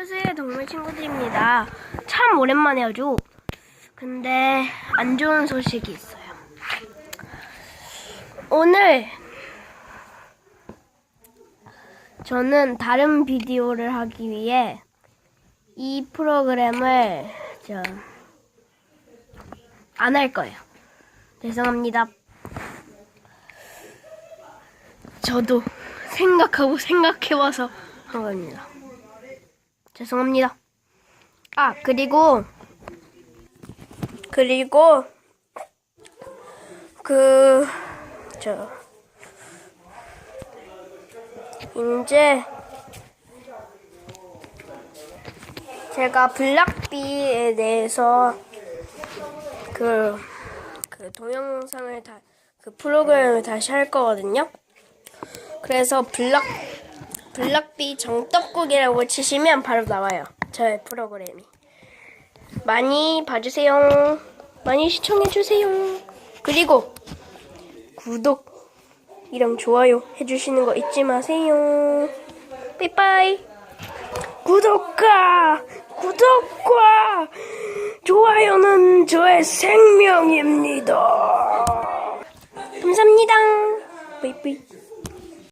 스스의 동물 친구들입니다. 참 오랜만에 하죠. 근데 안 좋은 소식이 있어요. 오늘 저는 다른 비디오를 하기 위해 이 프로그램을 안할 거예요. 죄송합니다. 저도 생각하고 생각해와서 한 겁니다. 죄송합니다. 아, 그리고, 그리고, 그, 저, 이제, 제가 블락비에 대해서 그, 그 동영상을 다, 그 프로그램을 다시 할 거거든요. 그래서 블락, 블락비 정떡국이라고 치시면 바로 나와요. 저의 프로그램이. 많이 봐주세요. 많이 시청해주세요. 그리고 구독이랑 좋아요 해주시는 거 잊지 마세요. 빠이빠이. 구독과 구독과 좋아요는 저의 생명입니다. 감사합니다. 빠이빠이.